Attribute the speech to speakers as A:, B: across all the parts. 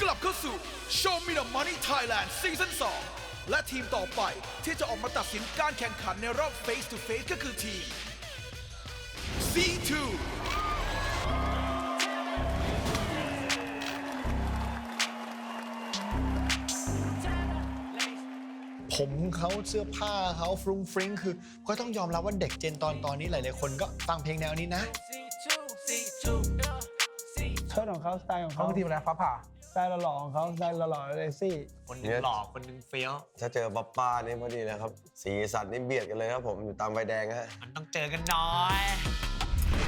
A: กลับเข้าสู่ Show Me the Money Thailand ซีซั่น2และทีมต่อไปที่จะออกมาตัดสินการแข่งขันในรอบ Face to Face ก็คือทีม C2
B: ผมเขาเสื้อผ้าเขาฟรุ้งฟริ้งคือ ก็ต้องยอมรับว่าเด็กเจนตอนตอนนี้หลายๆคนก็ฟังเพลงแนวนี้นะ
C: เชิดของเขาสไตล์ของ
D: เขา
C: เขา
D: คือทีมอะไรฟ้าผ่า
C: สไตล์หล่อๆของเขาสไตล์หล่อๆเลยซี่
E: คนหนึงหล่อคนหนึงเฟี้ยว
F: ถ้าเจอป๊อปป้านี่พอดีเลยครับ สีสันนี่เบียดกันเลยครับผมอยู่ตามไฟแดงฮะ
E: มันต้องเจอกันหน้อย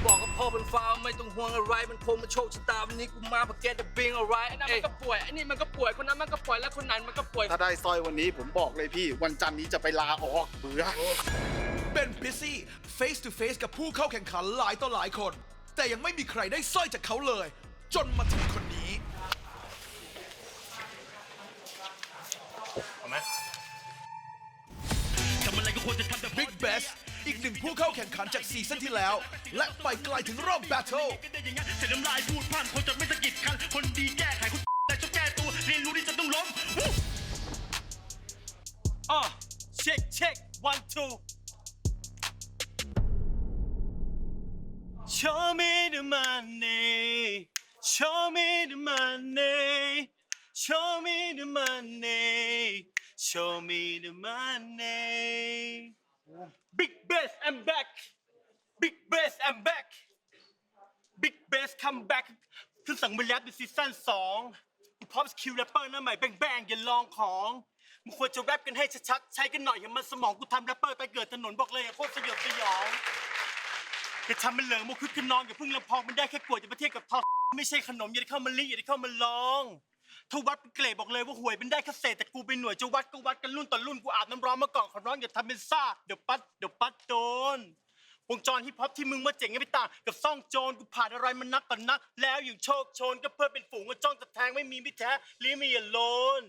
G: บอกกับพ่อบนฟ้าไม่ต้องห่วงอะไร มันคงมาโชคชะตาวันนี้กูมาเพราะแกจะบิงอะไรไอ้นั่นมันก็ป่วยไอ้นี่มันก็ป่วยคนนั้นมันก็ป่วยแล้วคนนั้นมันก็ป่วย
H: ถ้าได้สร้อยวันนี้ผมบอกเลยพี่ วันจันทร์นี้จะไปลาออกเบื่อ
A: เป็นพิซซี่ Face to Face กับผู้เข้าแข่งขันหลายต่อหลายคน แต่ยังไม่มีใครได้สร้อยจากเขาเลย จนมาถึงคน นี้ Big Best อีกหนึ่งผู้เข้าแข่งขันจากซีซั่นที่แล้ว และไปไกลถึงรอบแบทเทิล
I: เสียน้ำลายพูดพร่ำคนจะไม่สะกิดคันคนดีแก้ไขคนแต่จะแก้ตัวเรียนรู้ที่จะต้องล้มวู้
E: อ๋อเช็คเช็ค one two Show me the money Show me the money Show me the money Show me the money Big bass I'm back Big bass I'm back Big bass come back ขึ้นสั่งมาแล้วในซีซั่นสองกูพร้อมสกิลแรปเปอร์หน้าใหม่แบงๆอย่าลองของมึงควรจะแรปกันให้ชัดๆ ใช้กันหน่อยอย่ามันสมองกูทำแรปเปอร์ไปเกิดถนนบอกเลยอย่าโคตรสยดสยองอย่าทำมันเหลิงมุกคึกขนองอย่าเพิ่งลำพองมันได้แค่กลัวจะมาเทียบกับทอไม่ใช่ขนมอย่าได้เข้ามาลิอย่าได้เข้ามาลอง ถ้าวัดเป็นเกรดบอกเลยว่าหวยเป็นได้แค่เศษแต่กูเป็นหน่วยจะวัดก็วัดกันรุ่นต่อรุ่นกูอาบน้ำร้อนมาก่อนขอร้องอย่าทำเป็นซ่าเดี๋ยวปัดเดี๋ยวปัดโดนวงจรฮิปฮอปที่มึงว่าเจ๋งไม่ต่างกับซ่องโจรกูผ่านอะไรมานักต่อนนัก แล้วอย่างโชคโชนก็เพื่อเป็นฝูงก็จ้องจะแทงไม่มีมิแท้ลีมีอโลน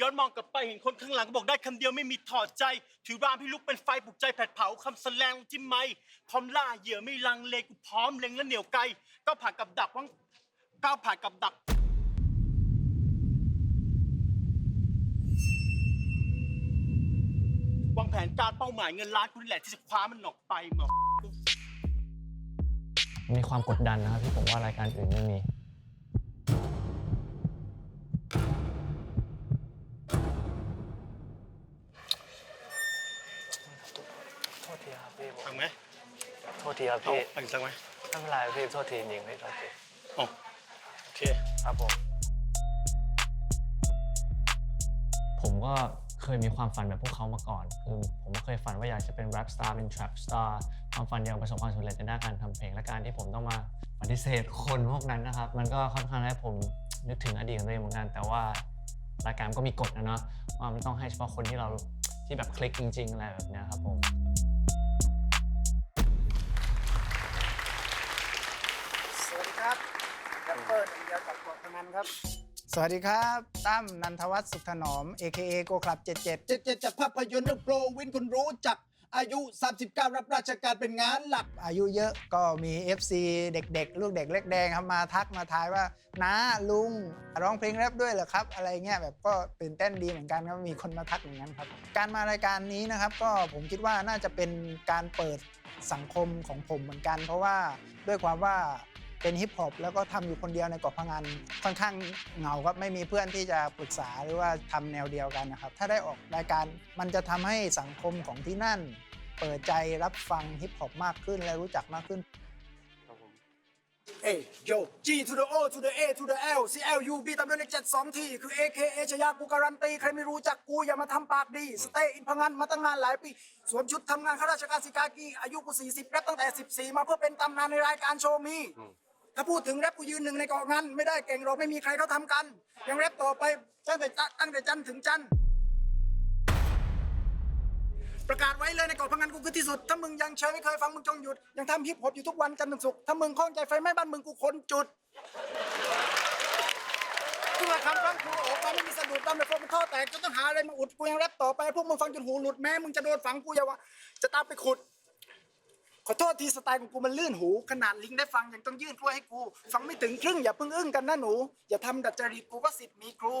E: ย้อนมองกลับไปเห็นคนข้างหลังก็บอกได้คำเดียวไม่มีถอดใจ ถือรามพี่ลุกเป็นไฟปลุกใจแผดเผาคำแสลงที่ไม่พร้อมล่าเหยื่อไม่ลังเลกูพร้อมเล็งและเหนียวไกลก็ผ่านกับดักวังก้าวผ่านกับดักางแผนการเป้าหมายเงินล้านคุณนี่แหละที่จะคว้ามันออกไปหมอ
J: มีความกดดันนะครับที่ผมว่ารายการอื่นไม่มี โทษทีครับพี่ผม
E: ฟังไหม
J: โทษทีครับ
E: เอา
J: พี่
E: ฟังอีกสักไหม
J: ไม่เป็นไรพี่โทษทีจริงพี่โทษที
E: อ๋อโอเค
J: ครับผม ผมก็เคยมีความฝันแบบพวกเขามาก่อนคือผมเคยฝันว่าอยากจะเป็นแรปสตาร์เป็นทรั p สตาร์ความฝันอยากประสบความสำเร็จในด้านการทำเพลงและการที่ผมต้องมาปฏิเสธคนพวกนั้นนะครับ มันก็ค่อนข้างให้ผมนึกถึงอดีตของตัวเองเหมือนกัน แต่ว่ารายการก็มีกฎนะเนาะว่ามันต้องให้เฉพาะคนที่เราที่แบบคลิกจริง ๆ อะไรแบบนี้ครับผม
D: สวัสดีครับแรปเปอร์หนึ่งเดียวกับเกาะพงันครับ สวัสดีครับ ตั้มนันทวัฒน์สุขถนอม AKA โกคลับ 77
H: เจ็ดเจ็ดจากภาพยนตร์เรื่องโปรวินคุณรู้จักอายุ 39 รับราชการเป็นงานหลัก
D: อายุเยอะก็มี FC เด็กๆ ลูกเด็กเล็กแดงครับมาทักมาทายว่าน้าลุงร้องเพลงแรปด้วยเหรอครับ อะไรเงี้ยแบบก็ตื่นเต้นดีเหมือนกันครับมีคนมาทักอย่างนั้นครับ การมารายการนี้นะครับ ก็ผมคิดว่าน่าจะเป็นการเปิดสังคมของผมเหมือนกัน เพราะว่าด้วยความว่า เป็นฮิปฮอปแล้วก็ทำอยู่คนเดียวในเกาะพะงันค่อนข้างเหงาครับไม่มีเพื่อนที่จะปรึกษาหรือว่าทำแนวเดียวกันนะครับ ถ้าได้ออกรายการมันจะทำให้สังคมของที่นั่น เปิดใจรับฟังฮิปฮอปมากขึ้นและรู้จักมากขึ้น
H: เอ้ยโย G to the O to the A to the L C L U B ตามด้วยเลขเจ็ดสองทีคือ A K A ชยากูการันตี ใครไม่รู้จักกูอย่ามาทำปากดีสเตย์อินพังงานมาตั้งนานหลายปี สวมชุดทำงานข้าราชการสิกากีอายุกู 40แรปตั้งแต่ 14 มาเพื่อเป็นตำนานในรายการโชว์มี ถ้าพูดถึงแรปกูยืนหนึ่งในเกาะงานไม่ได้เก่งหรอกไม่มีใครเขาทำกันยังแรปต่อไปตั้งแต่จะตั้งแต่จันถึงจันประกาศไว้เลยในเกาะพังงานกูคือที่สุด ถ้ามึงยังเชยไม่เคยฟังมึงจงหยุด ยังทำฮิปฮอปอยู่ทุกวันจันทร์ถึงศุกร์ถ้ามึงคล้องใจไฟไหม้บ้านมึงกูคนจุดทุกคำฟังกูออกมาไม่มีสะดุดตามแต่โฟมมันท่อแตกจนต้องหาอะไรมาอุดกูยังแรปต่อไปพวกมึงฟังจนหูหลุดแม้มึงจะโดนฝังกูอย่าว่าจะตามไปขุด ขอโทษทีสไตล์ของกูมันลื่นหู ขนาดลิงได้ฟังยังต้องยื่นกล้วยให้กู ฟังไม่ถึงครึ่งอย่าเพิ่งอึ้งกันนะหนู อย่าทำดัดจริตกูก็สิทธิ์มีครู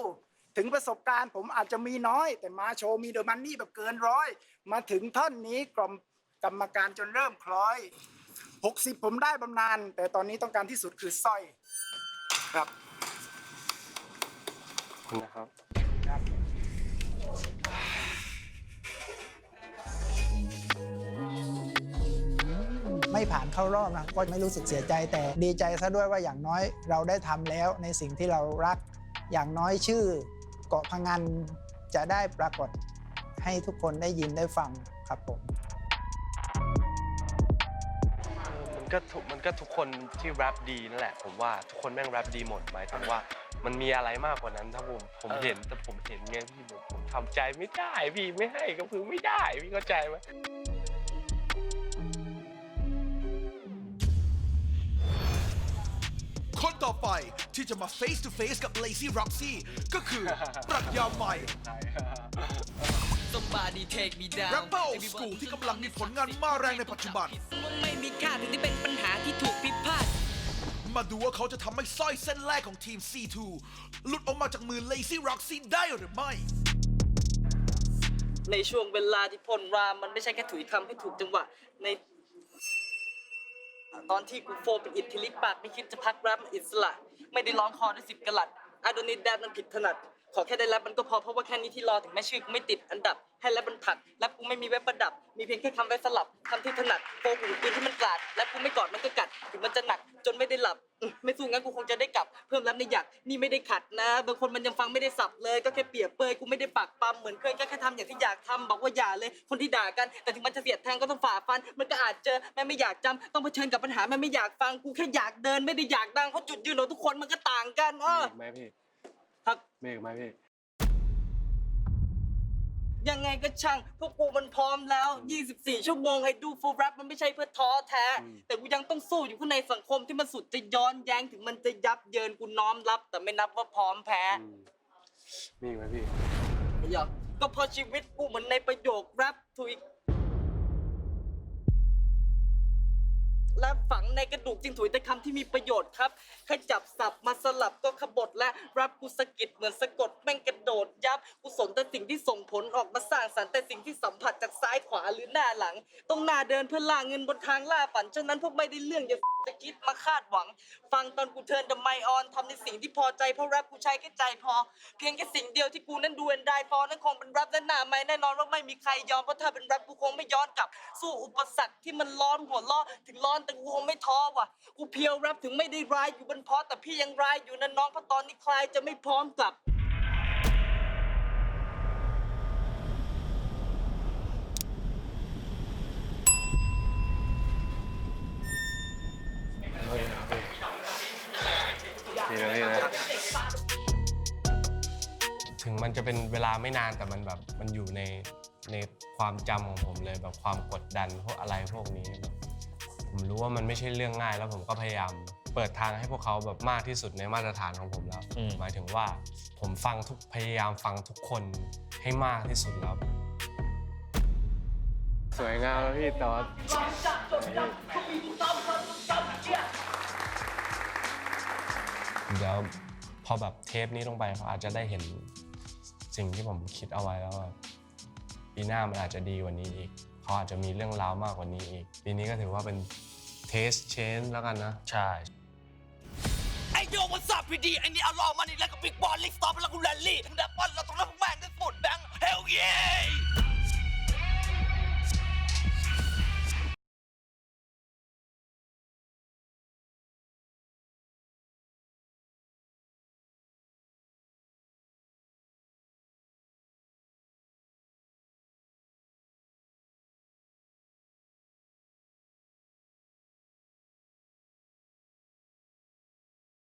H: ถึงประสบการณ์ผมอาจจะมีน้อย แต่มาโชว์มีเดอะมันนี่แบบเกินร้อย มาถึงท่อนนี้กล่อมกรรมการจนเริ่มคล้อย 60 ผมได้บำนาญแต่ตอนนี้ต้องการที่สุดคือสร้อยครับ
K: คุณนะครับ
D: ผ่านเข้ารอบนะก็ไม่รู้สึกเสียใจแต่ดีใจซะด้วยว่าอย่างน้อยเราได้ทำแล้วในสิ่งที่เรารัก อย่างน้อยชื่อเกาะพังงานจะได้ปรากฏให้ทุกคนได้ยินได้ฟังครับผม
K: มันก็ทุกมันก็ทุกคนที่แรปดีนั่นแหละ ผมว่าทุกคนแม่งแรปดีหมดหมายถึงว่ามันมีอะไรมากกว่านั้นถ้าผมผมเห็นแต่ผมเห็นไงพี่ผมผมทำใจไม่ได้พี่ไม่ให้ก็คือไม่ได้พี่เข้าใจไหม
A: ต่อไปที่จะมา face to face กับ Lazy Roxy ก็คือปรัชญาใหม่
G: Somebody take me down
A: แรปเปอร์ old school ที่กำลังมีผลงานมาแรงในปัจจุบัน
G: ไม่มีค่าถึงที่เป็นปัญหาที่ถูกพิพาท
A: มาดูว่าเขาจะทำให้สร้อยเส้นแรกของทีม C2 หลุดออกมาจากมือ Lazy Roxy ได้หรือไม่
G: ในช่วงเวลาที่พ่นรามมันไม่ใช่แค่ถุยคำให้ถูกจังหวะใน ตอนที่กูโฟเป็นอิทธิลิกปากไม่คิดจะพักแรปอิสระ ไม่ได้ร้องคอด้วยสิบกะลัดอาโดนิดแดนมันผิดถนัด ขอแค่ได้แรปมันก็พอเพราะว่าแค่นี้ที่รอถึงแม้ชื่อกูไม่ติดอันดับ ให้แรปมันผักแรปกูไม่มีเว็บประดับ มีเพียงแค่คำไว้สลับคำที่ถนัดโฟกูปืนที่มันกลาดแรปกูไม่กอดมันก็กัดถึงมันจะหนักจนไม่ได้หลับอืมไม่สู้งั้นกูคงจะได้กลับเพิ่มแรปในหยักนี่ไม่ได้ขัดนะ บางคนมันยังฟังไม่ได้สับเลย ก็แค่เปรียบเปยกูไม่ได้ปักปั๊มเหมือนเคยก็แค่ทำอย่างที่อยากทำบอกว่าอย่าเลย คนที่ด่ากันแต่ถึงมันจะเสียดแทงก็ต้องฝ่าฟัน มันก็อาจเจอแม่ไม่อยากจำต้องเผชิญกับปัญหาแม่ไม่อยากฟังกูแค่อยากเดินไม่ได้อยากดังเพราะจุดยืนของทุกคนมันก็ต่างกันเออ
K: ไหมพี่
G: ครับ
K: เมฆไหมพี่
G: ยังไงก็ช่าง พวกกูมันพร้อมแล้ว 24 ชั่วโมงให้ดูฟูลแรปมันไม่ใช่เพื่อท้อแท้ แต่กูยังต้องสู้อยู่ข้างในสังคมที่มันสุดจะย้อนแย้งถึงมันจะยับเยินกูน้อมรับ แต่ไม่นับว่าพร้อมแพ้
K: มีไหมพี่
G: อย่าก็เพอชีวิตกูเหมือนในประโยคแรปถุย และฝังในกระดูกจึงถุยแต่คำที่มีประโยชน์ครับแค่จับสับมาสลับก็ขบฏและรับกูสะกิดเหมือนสะกดแม่งกระโดดยับกูสนแต่สิ่งที่ส่งผลออกมาสร้างสรรค์แต่สิ่งที่สัมผัสจากซ้ายขวาหรือหน้าหลัง ต้องหน้าเดินเพื่อล่าเงินบนทางล่าฝันฉะนั้นพวกไม่ได้เรื่องอย่า จะคิดมาคาดหวัง ฟังตอนกูเทิร์นดัมไมออนทำในสิ่งที่พอใจเพราะแรปกูใช้แค่ใจพอ เพียงแค่สิ่งเดียวที่กูนั้นดูเอนได้ฟอนั่นคงเป็นแรปและหน้าไม่แน่นอนว่าไม่มีใครยอมเพราะถ้าเป็นแรปกูคงไม่ย้อนกลับ สู้อุปสรรคที่มันร้อนหัวล้อถึงร้อนแต่กูคงไม่ท้อว่ะกูเพียวแรปถึงไม่ได้ร้ายอยู่บนพอแต่พี่ยังร้ายอยู่นะน้องเพราะตอนนี้คลายจะไม่พร้อมกลับ
K: ถึงมันจะเป็นเวลาไม่นานแต่มันแบบมันอยู่ในในความจำของผมเลยแบบความกดดันพวกอะไรพวกนี้แบบผมรู้ว่ามันไม่ใช่เรื่องง่าย แล้วผมก็พยายาม เปิดทางให้พวกเขาแบบมากที่สุดในมาตรฐานของผมแล้วหมายถึงว่าผมฟังทุกพยายามฟังทุกคนให้มากที่สุดแล้ว สวยงามแล้วพี่ตอดเดี๋ยวพอแบบเทปนี้ลงไปเขาอาจจะได้เห็น สิ่งที่ผมคิดเอาไว้แล้วปีหน้ามันอาจจะดีกว่านี้อีกเขาอาจจะมีเรื่องราวมากกว่านี้อีก ปีนี้ก็ถือว่าเป็นเทสเชนแล้วกันนะ ใช่
G: ไอโยวันสับพี่ดีไอนี่เอาลองมานี่แล้วก็บิ๊กบอลลิกสต็อปแล้วกูแรนลี่ทั้งดับบอลเราต้องรับแม่งทั้งฝุ่นแบงค์เฮลเย่